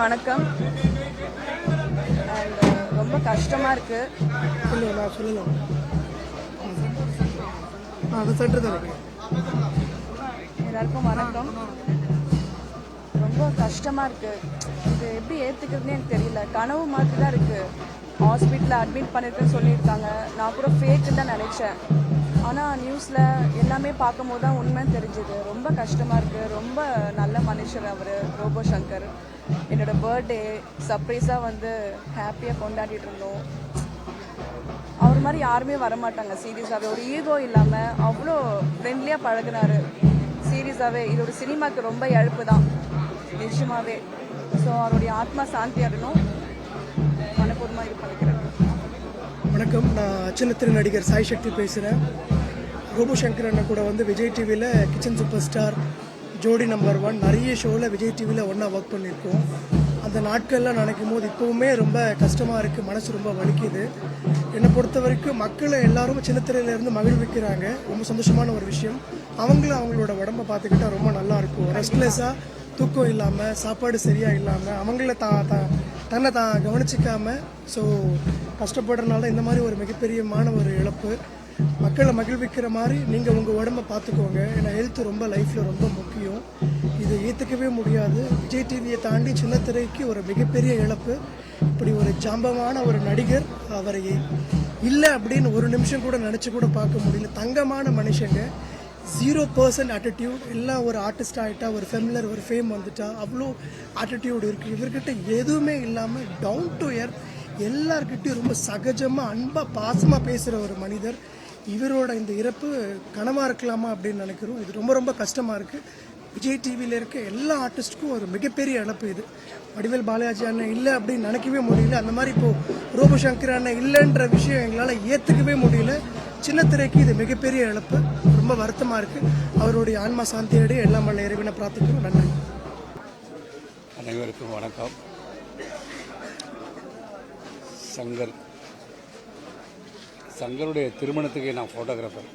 வணக்கம். ரொம்ப கஷ்டமாக இருக்குது சொல்லலாம் எல்லாருக்கும் வணக்கம். ரொம்ப கஷ்டமாக இருக்குது இது எப்படி ஏற்றுக்கிறதுனே எனக்கு தெரியல. கனவு மாதிரி தான் இருக்குது ஹாஸ்பிட்டலில் அட்மிட் பண்ணிருக்குன்னு சொல்லியிருக்காங்க. நான் கூட ஃபேக்குன்னு தான் நினச்சேன். ஆனால் நியூஸில் எல்லாமே பார்க்கும்போது தான் உண்மை தெரிஞ்சுது. ரொம்ப கஷ்டமாக இருக்குது ரொம்ப நல்ல மனுஷர் அவர் ரோபோ சங்கர் என்னோட பர்த்டே சர்ப்ரைஸாக வந்து ஹாப்பியாக கொண்டாடிட்டு இருந்தோம். அவர் மாதிரி யாருமே வரமாட்டாங்க சீரியஸாகவே ஒரு ஈகோ இல்லாமல் அவ்வளோ ஃப்ரெண்ட்லியாக பழகினாரு. சீரியஸாகவே இது ஒரு சினிமாக்கு ரொம்ப இழப்பு தான். நிஜமாகவே ஸோ அவருடைய ஆத்மா சாந்தி அடணும் வணக்கம். நான் அச்சலத்திர நடிகர் சாய் சக்தி பேசுகிறேன் ரோபோ சங்கர் அண்ணன் கூட வந்து விஜய் டிவியில் kitchen super star Jodi number one நிறைய ஷோவில் விஜய் டிவியில் ஒன்றா ஒர்க் பண்ணியிருக்கோம். அந்த நாட்கள்லாம் நினைக்கும் போது இப்போவுமே ரொம்ப கஷ்டமாக இருக்குது மனசு ரொம்ப வலிக்குது. என்னை பொறுத்த வரைக்கும் மக்களை எல்லாரும் சின்னத்திரையிலேருந்து மகிழ்விக்கிறாங்க. ரொம்ப சந்தோஷமான ஒரு விஷயம். அவங்களும் அவங்களோட உடம்ப பார்த்துக்கிட்டா ரொம்ப நல்லாயிருக்கும் ரெஸ்ட்லெஸ்ஸாக தூக்கம் இல்லாமல் சாப்பாடு சரியாக இல்லாமல் அவங்கள தான் தான் தன்னை தான் கவனிச்சிக்காம ஸோ கஷ்டப்படுறதுனால இந்த மாதிரி ஒரு மிகப்பெரியமான ஒரு இழப்பு. மக்களை மகிழ்விக்கிற மாதிரி நீங்கள் உங்கள் உடம்ப பார்த்துக்கோங்க. ஏன்னா ஹெல்த் ரொம்ப லைஃப்பில் ரொம்ப முக்கியம். இது ஏற்றுக்கவே முடியாது. விஜய் டிவியை தாண்டி சின்ன திரைக்கு ஒரு மிகப்பெரிய இழப்பு. இப்படி ஒரு ஜாம்பமான ஒரு நடிகர் அவரை இல்லை அப்படின்னு ஒரு நிமிஷம் கூட நினச்சி கூட பார்க்க முடியல. தங்கமான மனுஷங்க. ஜீரோ பர்சன்ட் ஆட்டிடியூட் எல்லாம் ஒரு ஆர்டிஸ்ட் ஆகிட்டா ஒரு ஃபெமிலர் ஒரு ஃபேம் வந்துட்டா அவ்வளோ ஆட்டிடியூட் இருக்குது இவர்கிட்ட எதுவுமே இல்லாமல் டவுன் டு எர்த் எல்லார்கிட்டையும் ரொம்ப சகஜமாக அன்பாக பாசமாக பேசுகிற ஒரு மனிதர். இவரோட இந்த இறப்பு கனவாக இருக்கலாமா அப்படின்னு நினைக்கிறோம். இது ரொம்ப ரொம்ப கஷ்டமாக இருக்குது விஜய் டிவியில் இருக்க எல்லா ஆர்டிஸ்ட்டுக்கும் ஒரு மிகப்பெரிய இழப்பு இது. வடிவேல் பாலாஜி அண்ணன் இல்லை அப்படின்னு நினைக்கவே முடியல. அந்த மாதிரி இப்போது ரோபோ சங்கர் அண்ணன் இல்லைன்ற விஷயம் எங்களால் ஏற்றுக்கவே முடியல. சின்ன திரைக்கு இது மிகப்பெரிய இழப்பு. ரொம்ப வருத்தமாக இருக்குது அவருடைய ஆன்மா சாந்தியோடு எல்லாம் வல்ல இறைவனை பிரார்த்திக்கிறோம். நன்றி. அனைவருக்கும் வணக்கம். சங்கர். சங்கருடைய திருமணத்துக்கு நான் ஃபோட்டோகிராஃபர்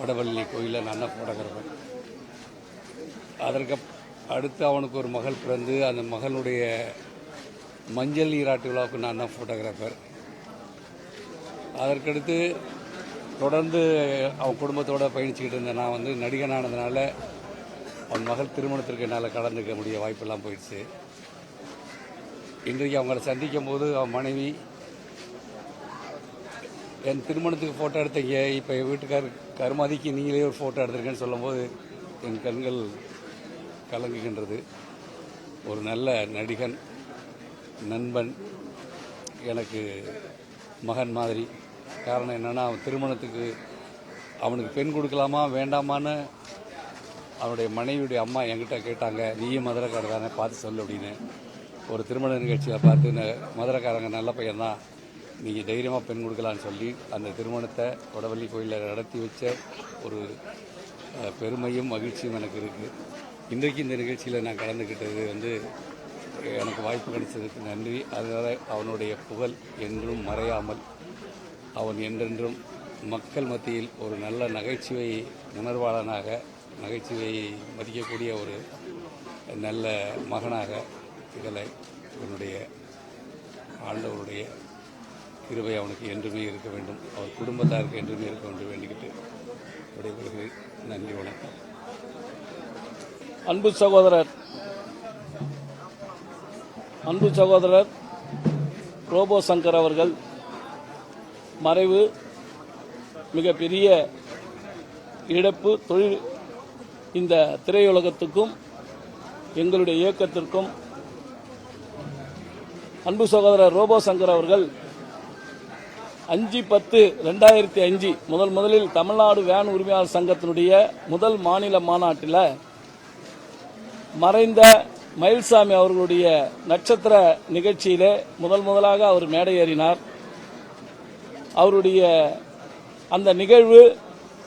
வடவள்ளி கோயிலில் நான் தான் ஃபோட்டோகிராஃபர் அதற்கு அடுத்து அவனுக்கு ஒரு மகள் பிறந்து அந்த மகளுடைய மஞ்சள் நீராட்டு விழாவுக்கு நான் தான் ஃபோட்டோகிராஃபர் அதற்கடுத்து தொடர்ந்து அவன் குடும்பத்தோடு பயணிச்சுக்கிட்டு இருந்த நான் வந்து நடிகனானதுனால அவன் மகள் திருமணத்திற்கு என்னால் கலந்துக்க முடிய வாய்ப்பெல்லாம் போயிடுச்சு. இன்றைக்கு அவங்கள சந்திக்கும் போது அவன் மனைவி என் திருமணத்துக்கு ஃபோட்டோ எடுத்தீங்க. இப்போ என் வீட்டுக்கார் கருமாதிக்கு நீங்களே ஒரு ஃபோட்டோ எடுத்திருக்கேன்னு சொல்லும்போது என் கண்கள் கலங்குகின்றது. ஒரு நல்ல நடிகன் நண்பன் எனக்கு மகன் மாதிரி காரணம் என்னென்னா அவன் திருமணத்துக்கு அவனுக்கு பெண் கொடுக்கலாமா வேண்டாமான்னு அவனுடைய மனைவியுடைய அம்மா என்கிட்ட கேட்டாங்க. நீயும் மதுரைக்கார தானே பார்த்து சொல்லு அப்படின்னு. ஒரு திருமண நிகழ்ச்சியில் பார்த்து மதுரைக்காரங்க நல்ல பையன் தான் நீங்கள் தைரியமாக பெண் கொடுக்கலான்னு சொல்லி அந்த திருமணத்தை கொடவள்ளி கோயிலில் நடத்தி வச்ச ஒரு பெருமையும் மகிழ்ச்சியும் எனக்கு இருக்குது இன்றைக்கு இந்த நிகழ்ச்சியில் நான் கலந்துக்கிட்டது வந்து எனக்கு வாய்ப்பு கிடைச்சதுக்கு நன்றி. அதனால் அவனுடைய புகழ் என்றும் மறையாமல் அவன் என்றென்றும் மக்கள் மத்தியில் ஒரு நல்ல நகைச்சுவை உணர்வாளனாக நகைச்சுவையை மதிக்கக்கூடிய ஒரு நல்ல மகனாக திகழ என்னுடைய ஆண்டவருடைய கிருபை அவனுக்கு என்றுமே இருக்க வேண்டும். அவர் குடும்பத்தாருக்கு என்றுமே இருக்க வேண்டும் வேண்டிக்கிட்டு விடைபெறுகிறேன். நன்றி வணக்கம். அன்பு சகோதரர் அன்பு சகோதரர் ரோபோ சங்கர் அவர்கள் மறைவு மிகப்பெரிய இழப்பு தொழில் இந்த திரையுலகத்துக்கும் எங்களுடைய இயக்கத்திற்கும் அன்பு சகோதரர் ரோபோ சங்கர் அவர்கள் அஞ்சு பத்து ரெண்டாயிரத்தி அஞ்சு முதல் முதலில் தமிழ்நாடு வேன் உரிமையாளர் சங்கத்தினுடைய முதல் மாநில மாநாட்டில் மறைந்த மயில்சாமி அவர்களுடைய நட்சத்திர நிகழ்ச்சியிலே முதல் முதலாக அவர் மேடையேறினார் அவருடைய அந்த நிகழ்வு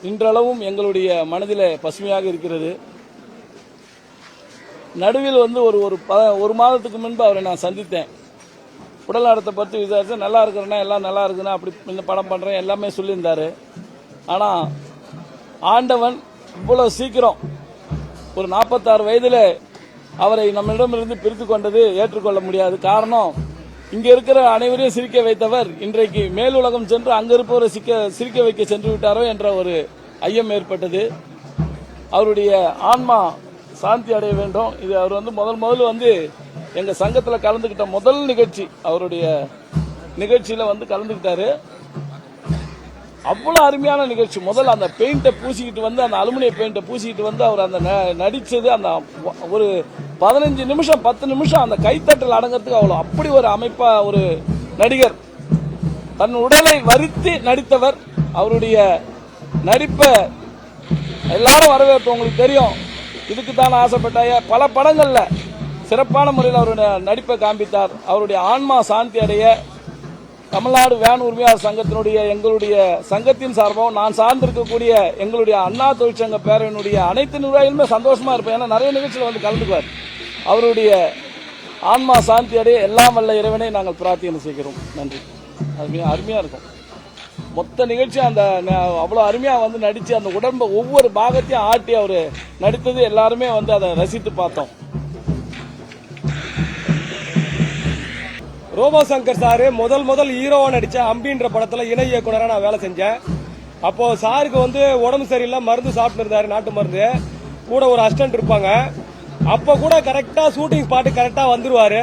இன்றளவும் எங்களுடைய மனதில் பசுமையாக இருக்கிறது. நடுவில் வந்து ஒரு ஒரு ப ஒரு மாதத்துக்கு முன்பு அவரை நான் சந்தித்தேன். உடல் நடத்தை பற்றி விசாரித்தேன் நல்லா இருக்கிறேன்னா எல்லாம் நல்லா இருக்குண்ணா அப்படி இந்த படம் பண்ணுறேன் எல்லாமே சொல்லியிருந்தார். ஆனால் ஆண்டவன் இவ்வளோ சீக்கிரம் ஒரு நாற்பத்தாறு வயதில் அவரை நம்மிடமிருந்து பிரித்து கொண்டது ஏற்றுக்கொள்ள முடியாது. காரணம் இங்க இருக்கிற அனைவரையும் சிரிக்க வைத்தவர் இன்றைக்கு மேலுலகம் சென்று அங்க இருப்பவரை சிக்க சிரிக்க வைக்க சென்று விட்டாரோ என்ற ஒரு ஐயம் ஏற்பட்டது. அவருடைய ஆன்மா சாந்தி அடைய வேண்டும். இது அவர் வந்து முதல் முதல் வந்து எங்க சங்கத்துல கலந்துக்கிட்ட முதல் நிகழ்ச்சி. அவருடைய நிகழ்ச்சியில வந்து கலந்துகிட்டாரு. அவ்வளோ அருமையான நிகழ்ச்சி. முதல்ல அந்த பெயிண்ட்டை பூசிக்கிட்டு வந்து அந்த அலுமினிய பெயிண்ட்டை பூசிக்கிட்டு வந்து அவர் அந்த ந- அந்த ஒரு பதினஞ்சு நிமிஷம் பத்து நிமிஷம் அந்த கைத்தட்டல் அடங்கிறதுக்கு அவ்வளோ அப்படி ஒரு அமைப்பாக ஒரு நடிகர். தன் உடலை வருத்தி நடித்தவர். அவருடைய நடிப்பை எல்லாரும் வரவேற்பு உங்களுக்கு தெரியும். இதுக்கு தான் ஆசைப்பட்டாய? பல படங்களில் சிறப்பான முறையில் அவருடைய நடிப்பை காண்பித்தார். அவருடைய ஆன்மா சாந்தி அடைய தமிழ்நாடு வேன் உரிமையாளர் சங்கத்தினுடைய எங்களுடைய சங்கத்தின் சார்பாகவும் நான் சார்ந்திருக்கக்கூடிய எங்களுடைய அண்ணா தொழிற்சங்க பேரவையினுடைய அனைத்து நிர்வாகிகளுமே சந்தோஷமாக இருப்பேன். ஏன்னா நிறைய நிகழ்ச்சியில் வந்து கலந்துக்குவார். அவருடைய ஆன்மா சாந்தி அடைய எல்லாம் வல்ல இறைவனை நாங்கள் பிரார்த்தனை செய்கிறோம். நன்றி. அருமையாக அருமையாக இருக்கும். மொத்த நிகழ்ச்சி அந்த அவ்வளோ அருமையாக வந்து நடித்து அந்த உடம்பை ஒவ்வொரு பாகத்தையும் ஆட்டி அவர் நடித்தது எல்லாருமே வந்து அதை ரசித்து பார்த்தோம். ரோபோ சங்கர் சாரு முதல் முதல் ஹீரோவா நடிச்ச அம்பின்ற படத்துல இணை இயக்குனரா நான் வேலை செஞ்சேன். அப்போ சாருக்கு வந்து உடம்பு சரியில்லை மருந்து சாப்பிட்டு இருந்தாரு நாட்டு மருந்து. கூட ஒரு அஸ்டன்ட் இருப்பாங்க. அப்ப கூட கரெக்டா ஷூட்டிங் ஸ்பாட்டு கரெக்டா வந்துருவாரு.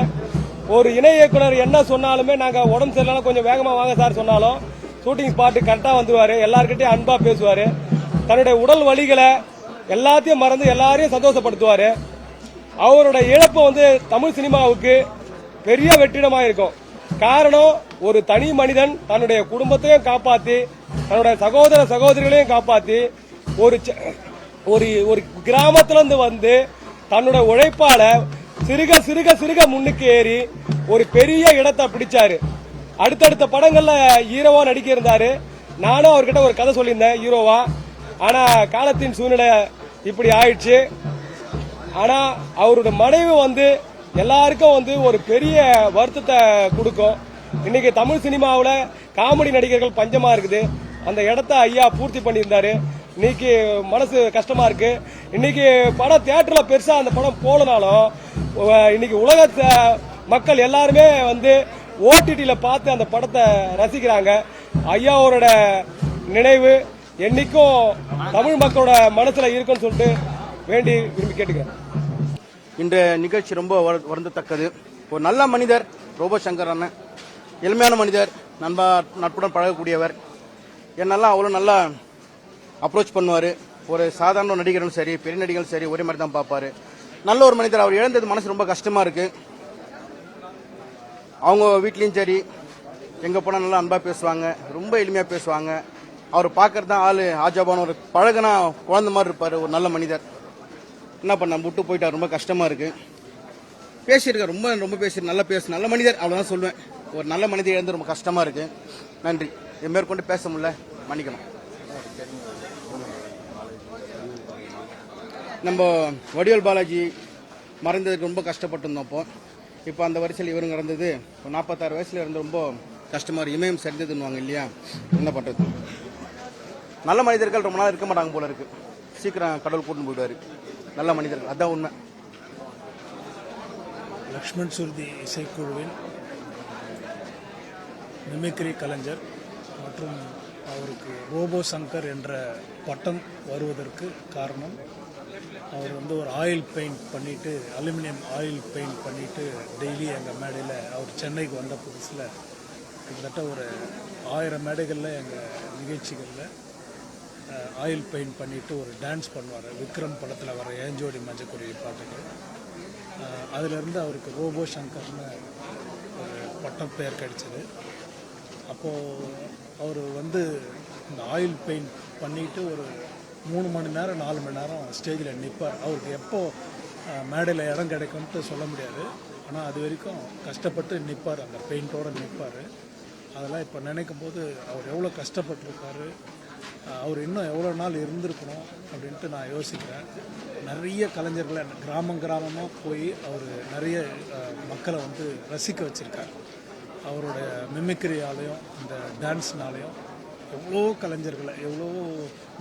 ஒரு இணை இயக்குனர் என்ன சொன்னாலுமே நாங்க உடம்பு சரியில்லைனா கொஞ்சம் வேகமா வாங்க சார் சொன்னாலும் ஷூட்டிங் ஸ்பாட்டு கரெக்டா வந்துருவாரு. எல்லாருக்கிட்டையும் அன்பா பேசுவாரு. தன்னுடைய உடல் வலிகளை எல்லாத்தையும் மறந்து எல்லாரையும் சந்தோஷப்படுத்துவாரு. அவரோட இழப்பு வந்து தமிழ் சினிமாவுக்கு பெரிய வெற்றிடமா இருக்கும். காரணம் ஒரு தனி மனிதன் தன்னுடைய குடும்பத்தையும் காப்பாத்தி தன்னுடைய சகோதர சகோதரிகளையும் காப்பாத்தி ஒரு ச- ஒரு ஒரு கிராமத்துல இருந்து வந்து தன்னுடைய உழைப்பால சிறுக சிறுக சிறுக முன்னுக்கு ஏறி ஒரு பெரிய இடத்தை பிடிச்சாரு. அடுத்தடுத்த படங்கள்ல ஹீரோவா நடிக்க இருந்தாரு நானும் அவர்கிட்ட ஒரு கதை சொல்லியிருந்தேன் ஹீரோவா. ஆனா காலத்தின் சூழ்நிலை இப்படி ஆயிடுச்சு. ஆனா அவரோட மனைவி வந்து எல்லாருக்கும் வந்து ஒரு பெரிய வருத்தத்தை கொடுக்கும். இன்னைக்கு தமிழ் சினிமாவில் காமெடி நடிகர்கள் பஞ்சமாக இருக்குது. அந்த இடத்த ஐயா பூர்த்தி பண்ணியிருந்தாரு. இன்னைக்கு மனசு கஷ்டமா இருக்கு. இன்னைக்கு படம் தியேட்டர்ல பெருசா அந்த படம் போலனாலும் இன்னைக்கு உலக மக்கள் எல்லாருமே வந்து ஓடிடியில் பார்த்து அந்த படத்தை ரசிக்கிறாங்க. ஐயாவோட நினைவு என்னைக்கும் தமிழ் மக்களோட மனசுல இருக்குன்னு சொல்லிட்டு வேண்டி விரும்பி கேட்டுக்கிறேன். இன்றைய நிகழ்ச்சி ரொம்ப வருந்தத்தக்கது. ஒரு நல்ல மனிதர் ரோபோ சங்கர் அண்ணன். எளிமையான மனிதர் நண்பா நட்புடன் பழகக்கூடியவர். என்னெல்லாம் அவ்வளோ நல்லா அப்ரோச் பண்ணுவார். ஒரு சாதாரண நடிகரும் சரி பெரிய நடிகரும் சரி ஒரே மாதிரி தான் பார்ப்பாரு. நல்ல ஒரு மனிதர். அவர் இழந்தது மனசு ரொம்ப கஷ்டமாக இருக்கு. அவங்க வீட்லேயும் சரி எங்கே போனால் நல்லா அன்பாக பேசுவாங்க ரொம்ப எளிமையாக பேசுவாங்க. அவர் பார்க்கறது தான் ஆள் ஆஜாபான ஒரு பழகுனா குழந்த மாதிரி இருப்பார் ஒரு நல்ல மனிதர். என்ன பண்ண விட்டு போயிட்டார். ரொம்ப கஷ்டமா இருக்கு. பேசியிருக்கேன் ரொம்ப ரொம்ப பேசி நல்லா பேசு நல்ல மனிதர் அவ்வளோதான் சொல்லுவேன் ஒரு நல்ல மனிதர் இழந்து ரொம்ப கஷ்டமா இருக்கு. நன்றி. என் மேற்கொண்டு பேச முடியல. மன்னிக்கணும். நம்ம வடிவல் பாலாஜி மறைந்ததுக்கு ரொம்ப கஷ்டப்பட்டிருந்தோம் அப்போ. இப்போ அந்த வரிசையில் இவருங்க இறந்தது ஒரு நாற்பத்தாறு வயசில் இருந்து ரொம்ப கஷ்டமாக இருக்கும் இமயம் சரிந்ததுன்னுவாங்க இல்லையா? என்ன பண்ணுறது நல்ல மனிதர்கள் ரொம்ப நாள் இருக்க மாட்டாங்க போல இருக்கு. சீக்கிரம் கடவுள் கூட்டின்னு போயிடுவார். நல்ல மனிதர்கள். அதான் உண்மை. லக்ஷ்மண் சுருதி இசைக்குழுவின் மிமிக்ரி கலைஞர் மற்றும் அவருக்கு ரோபோ சங்கர் என்ற பட்டம் வருவதற்கு காரணம் அவர் வந்து ஒரு ஆயில் பெயிண்ட் பண்ணிட்டு அலுமினியம் ஆயில் பெயிண்ட் பண்ணிட்டு டெய்லி எங்கள் மேடையில் அவர் சென்னைக்கு வந்த புதுசில் கிட்டத்தட்ட ஒரு ஆயிரம் மேடைகளில் எங்கள் நிகழ்ச்சிகளில் ஆயில் பெயிண்ட் பண்ணிட்டு ஒரு டான்ஸ் பண்ணுவார். விக்ரம் படத்தில் வர ஏஞ்சோடி மஞ்சக்குரிய பாட்டுக்கு. அதிலிருந்து அவருக்கு ரோபோ சங்கர்னு ஒரு பட்டம் பெயர் கிடைச்சது. அப்போது அவர் வந்து இந்த ஆயில் பெயிண்ட் பண்ணிட்டு ஒரு மூணு மணி நேரம் நாலு மணி நேரம் ஸ்டேஜில் நிற்பார் அவருக்கு எப்போ மேடையில் இடம் கிடைக்கும்ட்டு சொல்ல முடியாது. ஆனால் அது வரைக்கும் கஷ்டப்பட்டு நிற்பார் அந்த பெயிண்டோடு நிற்பார் அதெல்லாம் இப்போ நினைக்கும் போது அவர் எவ்வளோ கஷ்டப்பட்டிருக்காரு. அவர் இன்னும் எவ்வளோ நாள் இருந்திருக்கணும் அப்படின்ட்டு நான் யோசிக்கிறேன். நிறைய கலைஞர்களை கிராமம் கிராமமாக போய் அவர் நிறைய மக்களை வந்து ரசிக்க வச்சிருக்கார். அவருடைய மிமிக்ரியாலையும் இந்த டான்ஸ்னாலையும் எவ்வளோ கலைஞர்களை எவ்வளோ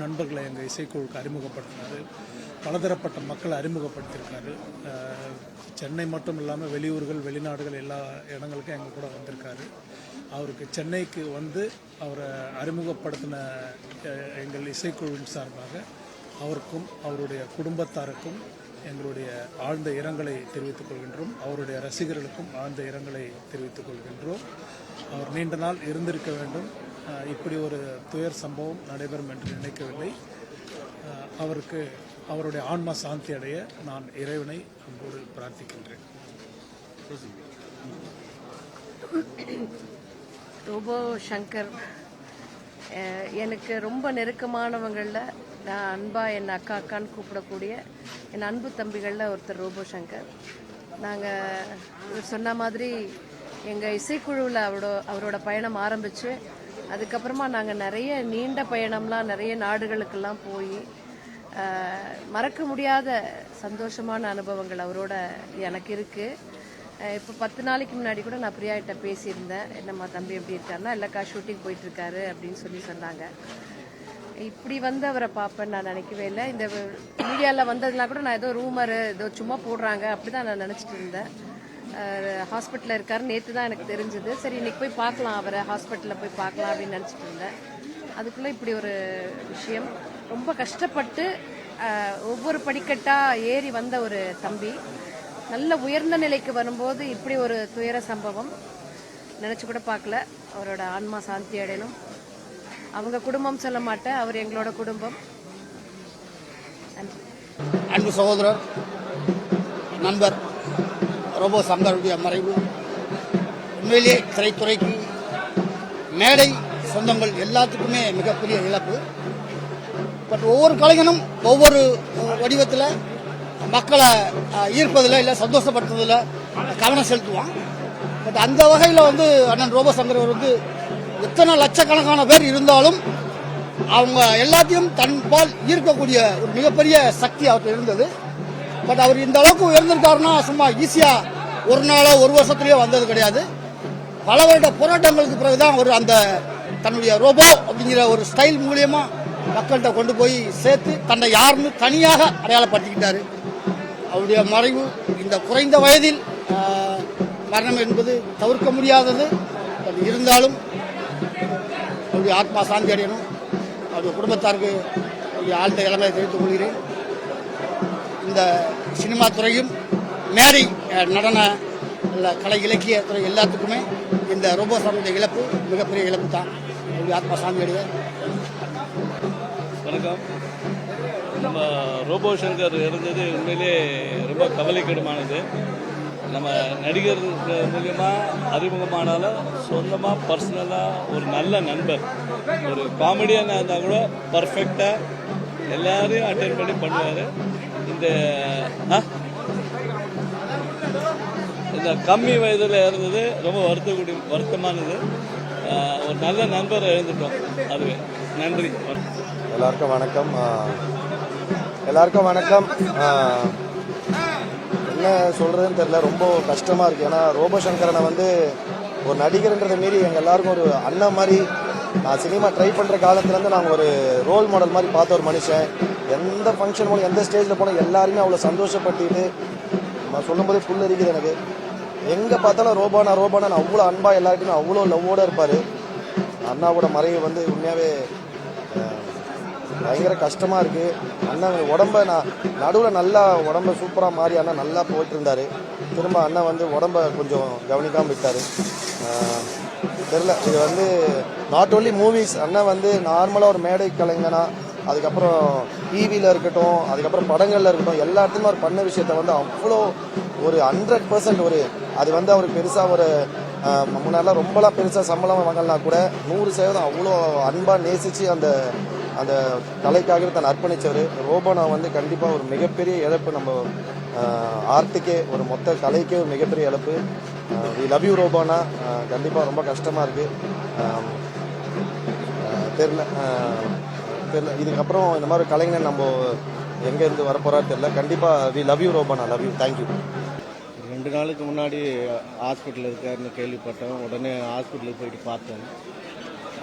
நண்பர்களை எங்கள் இசைக்குழுக்கு அறிமுகப்படுத்தினார். பலதரப்பட்ட மக்களை அறிமுகப்படுத்தியிருக்காரு. சென்னை மட்டும் இல்லாமல் வெளியூர்கள் வெளிநாடுகள் எல்லா இடங்களுக்கும் எங்கள் கூட வந்திருக்காரு. அவருக்கு சென்னைக்கு வந்து அவரை அறிமுகப்படுத்தின எங்கள் இசைக்குழுவின் சார்பாக அவருக்கும் அவருடைய குடும்பத்தாருக்கும் எங்களுடைய ஆழ்ந்த இரங்கலை தெரிவித்துக் கொள்கின்றோம். அவருடைய ரசிகர்களுக்கும் ஆழ்ந்த இரங்கலை தெரிவித்துக் கொள்கின்றோம். அவர் நீண்ட நாள் இருந்திருக்க வேண்டும். இப்படி ஒரு துயர் சம்பவம் நடைபெறும் என்று நினைக்கவில்லை. அவருக்கு அவருடைய ஆன்மா சாந்தி அடைய நான் இறைவனை அன்போடு பிரார்த்திக்கின்றேன். ரோபோ சங்கர். எனக்கு ரொம்ப நெருக்கமானவங்களில் நான் அன்பாக என் அக்கா அக்கான்னு கூப்பிடக்கூடிய என் அன்பு தம்பிகளில் ஒருத்தர் ரோபோ சங்கர். நாங்கள் இவர் சொன்ன மாதிரி எங்கள் இசைக்குழுவில் அவரோட அவரோட பயணம் ஆரம்பித்து அதுக்கப்புறமா நாங்கள் நிறைய நீண்ட பயணம்லாம் நிறைய நாடுகளுக்கெல்லாம் போய் மறக்க முடியாத சந்தோஷமான அனுபவங்கள் அவரோட எனக்கு இருக்குது இப்போ பத்து நாளைக்கு முன்னாடி கூட நான் பிரியாகிட்ட பேசியிருந்தேன். என்னம்மா தம்பி எப்படி இருக்காருன்னா இல்லைக்கா ஷூட்டிங் போயிட்டுருக்காரு அப்படின்னு சொல்லி சொன்னாங்க. இப்படி வந்து அவரை பார்ப்பேன்னு நான் நினைக்கவே இல்லை. இந்த மீடியாவில் வந்ததுனா கூட நான் ஏதோ ரூமரு ஏதோ சும்மா போடுறாங்க. அப்படி தான் நான் நினச்சிட்டு இருந்தேன். ஹாஸ்பிட்டலில் இருக்காரு. நேற்று தான் எனக்கு தெரிஞ்சது. சரி இன்றைக்கி போய் பார்க்கலாம். அவரை ஹாஸ்பிட்டலில் போய் பார்க்கலாம் அப்படின்னு நினச்சிட்டு இருந்தேன். அதுக்குள்ளே இப்படி ஒரு விஷயம். ரொம்ப கஷ்டப்பட்டு ஒவ்வொரு படிக்கட்டாக ஏறி வந்த ஒரு தம்பி. நல்ல உயர்ந்த நிலைக்கு வரும்போது இப்படி ஒரு துயர சம்பவம் நினச்சி கூட பார்க்கல. அவரோட ஆன்மா சாந்தி அடையணும். அவங்க குடும்பம் சொல்ல மாட்டேன் அவர் எங்களோட குடும்பம். அன்பு சகோதரர் நண்பர் ரோபோ சங்கருடைய மறைவு. உண்மையிலே திரைத்துறைக்கு மேடை சொந்தங்கள் எல்லாத்துக்குமே மிகப்பெரிய இழப்பு. பட் ஒவ்வொரு கலைஞனும் ஒவ்வொரு வடிவத்தில் மக்களை ஈர்ப்பதில் இல்லை சந்தோஷப்படுத்துறதுல கவனம் செலுத்துவான். பட் அந்த வகையில் வந்து அண்ணன் ரோபோ சங்கர் அவர் வந்து எத்தனை லட்சக்கணக்கான பேர் இருந்தாலும் அவங்க எல்லாத்தையும் தன்பால் ஈர்க்கக்கூடிய ஒரு மிகப்பெரிய சக்தி அவர்கிட்ட இருந்தது. பட் அவர் இந்த அளவுக்கு உயர்ந்திருக்காருன்னா சும்மா ஈஸியாக ஒரு நாளோ ஒரு வருஷத்துலேயோ வந்தது கிடையாது. பல வருட போராட்டங்களுக்கு பிறகுதான் அவர் அந்த தன்னுடைய ரோபோ அப்படிங்கிற ஒரு ஸ்டைல் மூலியமா மக்கள்கிட்ட கொண்டு போய் சேர்த்து தன்னை யாருன்னு தனியாக அடையாளப்படுத்திக்கிட்டாரு. அவருடைய மறைவு இந்த குறைந்த வயதில் மரணம் என்பது தவிர்க்க முடியாதது. பட் இருந்தாலும் அவருடைய ஆத்மா சாந்தி அடையணும். அவருடைய குடும்பத்தாருக்கு அவருடைய ஆழ்ந்த இளமையை தெரிவித்துக் கொள்கிறேன். இந்த சினிமா துறையும் மேடை நடன இல்ல கலை இலக்கிய துறை எல்லாத்துக்குமே இந்த ரோபோ சாமியுடைய இழப்பு மிகப்பெரிய இழப்பு தான் அவருடைய ஆத்மா சாந்தி அடைய வணக்கம். நம்ம ரோபோ சங்கர் இருந்தது உண்மையிலே ரொம்ப கவலைக்கிடமானது. நம்ம நடிகர் மூலயமா அறிமுகமானாலும் சொந்தமாக பர்சனலாக ஒரு நல்ல நண்பர். ஒரு காமெடியாக இருந்தால் கூட பர்ஃபெக்டாக எல்லாரையும் அட்டென்ட் பண்ணி பண்ணுவார். இந்த இந்த கம்மி வயதில் இருந்தது ரொம்ப வருத்தக்கூடிய வருத்தமானது. ஒரு நல்ல நண்பர் இழந்துட்டோம். அதுவே. நன்றி. எல்லாருக்கும் வணக்கம். எல்லாருக்கும் வணக்கம். என்ன சொல்றதுன்னு தெரியல ரொம்ப கஷ்டமா இருக்கு. ஏன்னா ரோபசங்கரனை வந்து ஒரு நடிகர்ன்றதை மீறி எங்க எல்லாருக்கும் ஒரு அண்ணன் மாதிரி நான் சினிமா ட்ரை பண்ற காலத்துல இருந்து நாங்கள் ஒரு ரோல் மாடல் மாதிரி பார்த்த ஒரு மனுஷன். எந்த ஃபங்க்ஷன் போனோம் எந்த ஸ்டேஜில் போனோம் எல்லாருமே அவ்வளோ சந்தோஷப்பட்டுட்டு நான் சொல்லும்போதே ஃபுல் இருக்குது எனக்கு. எங்கே பார்த்தாலும் ரோபானா ரோபானா அவ்வளோ அன்பாக எல்லாருக்குமே அவ்வளோ லவ்வோட இருப்பார். அண்ணாவோட மறைவு வந்து உண்மையாகவே பயங்கர கஷ்டமாக இருக்குது அண்ணன் உடம்ப நான் நடுவில் நல்லா உடம்ப சூப்பராக மாறி அண்ணன் நல்லா போயிட்டுருந்தாரு. திரும்ப அண்ணன் வந்து உடம்ப கொஞ்சம் கவனிக்காம விட்டார். தெரில இது வந்து நாட் ஓன்லி மூவிஸ் அண்ணன் வந்து நார்மலாக ஒரு மேடை கலைஞனா அதுக்கப்புறம் டிவியில் இருக்கட்டும் அதுக்கப்புறம் படங்களில் இருக்கட்டும் எல்லா இடத்துலையும் அவர் பண்ண விஷயத்த வந்து அவ்வளோ ஒரு ஹண்ட்ரட் பர்சன்ட் ஒரு அது வந்து அவர் பெருசாக ஒரு முன்னாடிலாம் ரொம்பலாம் பெருசாக சம்பளம் வாங்கலனா கூட நூறு சதவீதம் அவ்வளோ அன்பாக நேசித்து அந்த அந்த கலைக்காக தன்னை அர்ப்பணித்தவர் ரோபோனா வந்து கண்டிப்பாக ஒரு மிகப்பெரிய இழப்பு. நம்ம ஆர்ட்டுக்கே ஒரு மொத்த கலைக்கே ஒரு மிகப்பெரிய இழப்பு. வி லவ் யூ ரோபோனா. கண்டிப்பாக ரொம்ப கஷ்டமாக இருக்குது தெரில தெரில இதுக்கப்புறம் இந்த மாதிரி ஒரு கலைஞர் நம்ம எங்கேருந்து வரப்போறாரு தெரில கண்டிப்பாக வி லவ் யூ ரோபோனா. லவ் யூ தேங்க்யூ ரெண்டு நாளுக்கு முன்னாடி ஹாஸ்பிட்டல் இருக்காருன்னு கேள்விப்பட்டோம். உடனே ஹாஸ்பிட்டலுக்கு போயிட்டு பார்த்தோம்.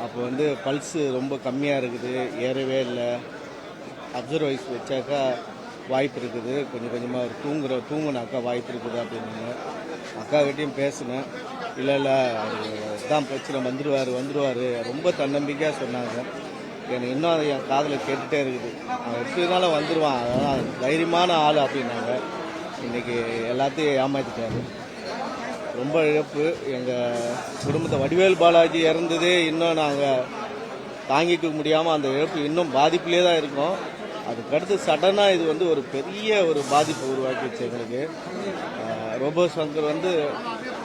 அப்போ வந்து பல்ஸு ரொம்ப கம்மியாக இருக்குது. ஏறவே இல்லை. அப்சர்வ் வச்சாக்கா வாய்ப்பு இருக்குது. கொஞ்சம் கொஞ்சமாக அவர் தூங்குற தூங்குனாக்கா வாய்ப்பு இருக்குது அப்படின்னு அக்கா கிட்டேயும் பேசினேன். இல்லை இல்லை அது தான் பிரச்சனை. வந்துடுவார் வந்துடுவார் ரொம்ப தன்னம்பிக்கையாக சொன்னாங்க. எனக்கு இன்னும் அதை என் காதில் கேட்டுகிட்டே இருக்குது. அவன் எப்படினாலும் வந்துடுவான் அதான் தைரியமான ஆள் அப்படின்னாங்க. இன்றைக்கி எல்லாத்தையும் ஏமாற்றிட்டாரு ரொம்ப இழப்பு. எங்கள் குடும்பத்தை வடிவேல் பாலாஜி இறந்ததே இன்னும் நாங்கள் தாங்கிக்க முடியாமல் அந்த இழப்பு இன்னும் பாதிப்பிலே தான் இருக்கோம். அதுக்கடுத்து சடனாக இது வந்து ஒரு பெரிய ஒரு பாதிப்பு உருவாக்கிடுச்சு எங்களுக்கு. ரோபோ சங்கர் வந்து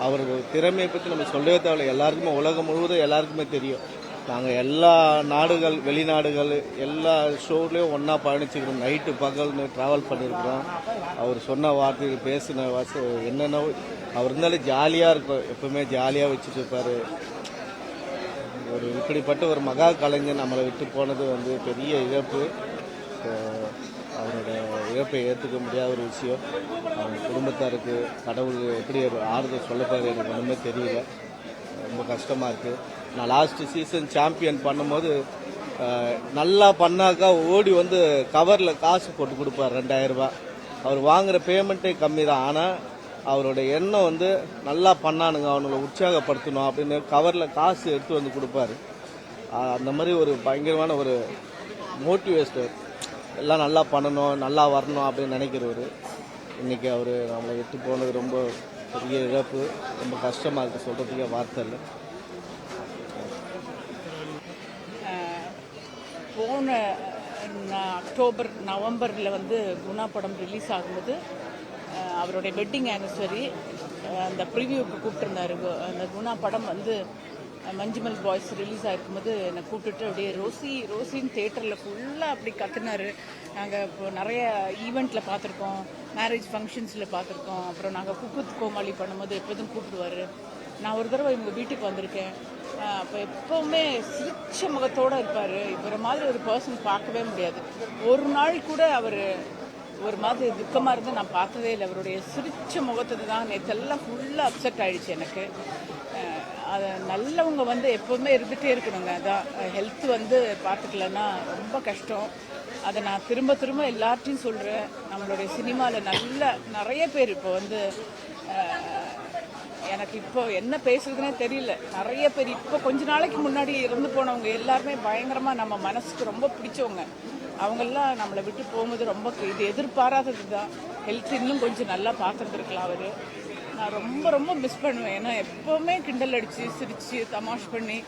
அவர் திறமையை பற்றி நம்ம சொல்லவே தேவையில்ல. எல்லாருக்குமே உலகம் முழுவதும் எல்லாருக்குமே தெரியும். நாங்கள் எல்லா நாடுகள் வெளிநாடுகள் எல்லா ஷோர்லேயும் ஒன்றா பயணிச்சுக்கிறோம். நைட்டு பகல்னு ட்ராவல் பண்ணியிருக்கிறோம் அவர் சொன்ன வார்த்தைகள் பேசின வாச என்னென்ன அவர் இருந்தாலே ஜாலியாக இருக்கும் எப்பவுமே ஜாலியாக வச்சுட்டு இருப்பார். ஒரு இப்படிப்பட்ட ஒரு மகா கலைஞர் நம்மளை விட்டு போனது வந்து பெரிய இழப்பு. அவரோட இழப்பை ஏற்றுக்க முடியாத ஒரு விஷயம். அவங்க குடும்பத்தாருக்கு கடவுள் எப்படி ஆறுதல் சொல்லப்பாரு எனக்கு ஒன்றுமே தெரியல. ரொம்ப கஷ்டமாக இருக்குது நான் லாஸ்ட் சீசன் சாம்பியன் பண்ணும்போது நல்லா பண்ணாக்கா ஓடி வந்து கவரில் காசு போட்டு கொடுப்பார் ரெண்டாயிரரூபா அவர் வாங்குற பேமெண்ட்டே கம்மி தான். ஆனால் அவரோட எண்ணம் வந்து நல்லா பண்ணானுங்க அவங்கள உற்சாகப்படுத்தணும் அப்படின்னு கவரில் காசு எடுத்து வந்து கொடுப்பாரு. அந்த மாதிரி ஒரு பயங்கரமான ஒரு மோட்டிவேஸ்டர் எல்லாம் நல்லா பண்ணணும் நல்லா வரணும் அப்படின்னு நினைக்கிறவர். இன்னைக்கு அவர் நம்மளை விட்டு போனது ரொம்ப பெரிய இழப்பு. ரொம்ப கஷ்டமாக இருக்குது சொல்கிறதுக்கே வார்த்தை இல்லை. போன அக்டோபர் நவம்பரில் வந்து குணா படம் ரிலீஸ் ஆகும்போது அவருடைய வெட்டிங் ஆனிவர்சரி அந்த ப்ரிவியூக்கு கூப்பிட்டுருந்தாரு. அந்த குணா படம் வந்து மஞ்சுமல் பாய்ஸ் ரிலீஸ் ஆகிருக்கும்போது என்னை கூப்பிட்டுட்டு அப்படியே ரோசி ரோசின்னு தேட்டரில் ஃபுல்லாக அப்படி கத்துனாரு. நாங்கள் இப்போ நிறைய ஈவெண்ட்டில் பார்த்துருக்கோம். மேரேஜ் ஃபங்க்ஷன்ஸில் பார்த்துருக்கோம். அப்புறம் நாங்கள் குக்குத் கோமாளி பண்ணும்போது எப்போதும் கூப்பிடுவாரு. நான் ஒரு தடவை இவங்க வீட்டுக்கு வந்திருக்கேன். அப்போ எப்போவுமே சிரிச்ச முகத்தோடு இருப்பார். இவரை மாதிரி ஒரு பர்சன் பார்க்கவே முடியாது. ஒரு நாள் கூட அவர் ஒரு மாதிரி துக்கமாக இருந்து நான் பார்த்ததே இல்லை. அவருடைய சிரிச்ச முகத்தது தான். நேற்றெல்லாம் ஃபுல்லாக அப்செட் ஆயிடுச்சு எனக்கு. அதை அது நல்லவங்க வந்து எப்போவுமே இருந்துகிட்டே இருக்கணுங்க. அதான் ஹெல்த் வந்து பார்த்துக்கலன்னா ரொம்ப கஷ்டம். அதை நான் திரும்ப திரும்ப எல்லார்ட்டையும் சொல்கிறேன் நம்மளுடைய சினிமாவில் நல்ல நிறைய பேர் இப்போ வந்து எனக்கு இப்போ என்ன பேசுறதுனே தெரியல. நிறைய பேர் இப்போ கொஞ்ச நாளைக்கு முன்னாடி இறந்து போனவங்க எல்லாருமே பயங்கரமாக நம்ம மனசுக்கு ரொம்ப பிடிச்சவங்க. அவங்கெல்லாம் நம்மளை விட்டு போகும்போது ரொம்ப இது எதிர்பாராதது தான் ஹெல்த் இன்னும் கொஞ்சம் நல்லா பார்த்துருந்துருக்கலாம் அவர். நான் ரொம்ப ரொம்ப மிஸ் பண்ணுவேன். ஏன்னா எப்போவுமே கிண்டல் அடித்து சிரித்து தமாஷ் பண்ணி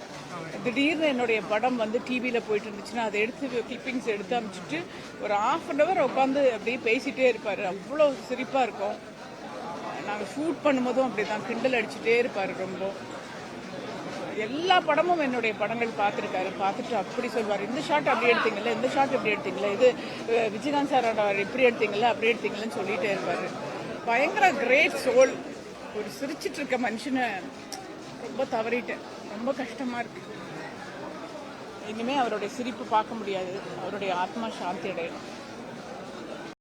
திடீர்னு என்னுடைய படம் வந்து டிவியில் போயிட்டு இருந்துச்சுன்னா அதை எடுத்து கிளிப்பிங்ஸ் எடுத்து அனுப்பிச்சிட்டு ஒரு ஆஃப் அன் ஹவர் உட்காந்து அப்படியே பேசிகிட்டே இருப்பார். அவ்வளோ சிரிப்பாக இருக்கும். நாங்கள் ஷூட் பண்ணும்போதும் அப்படி தான் கிண்டல் அடிச்சுட்டே இருப்பார் ரொம்ப. எல்லா படமும் என்னுடைய படங்கள் பார்த்துருக்காரு. பார்த்துட்டு அப்படி சொல்வார். இந்த ஷாட் அப்படி எடுத்தீங்கல்ல? இந்த ஷாட் இப்படி எடுத்தீங்களா இது விஜயகாந்த் சாரோட இப்படி எடுத்தீங்களா அப்படி எடுத்தீங்களான்னு சொல்லிகிட்டே இருப்பார். பயங்கர கிரேட் சோல் ஒரு சிரிச்சிட்டு இருக்க மனுஷனை ரொம்ப தவறிட்டேன். ரொம்ப கஷ்டமாக இருக்கு. இனிமேல் அவருடைய சிரிப்பு பார்க்க முடியாது. அவருடைய ஆத்மா சாந்தி அடையணும்.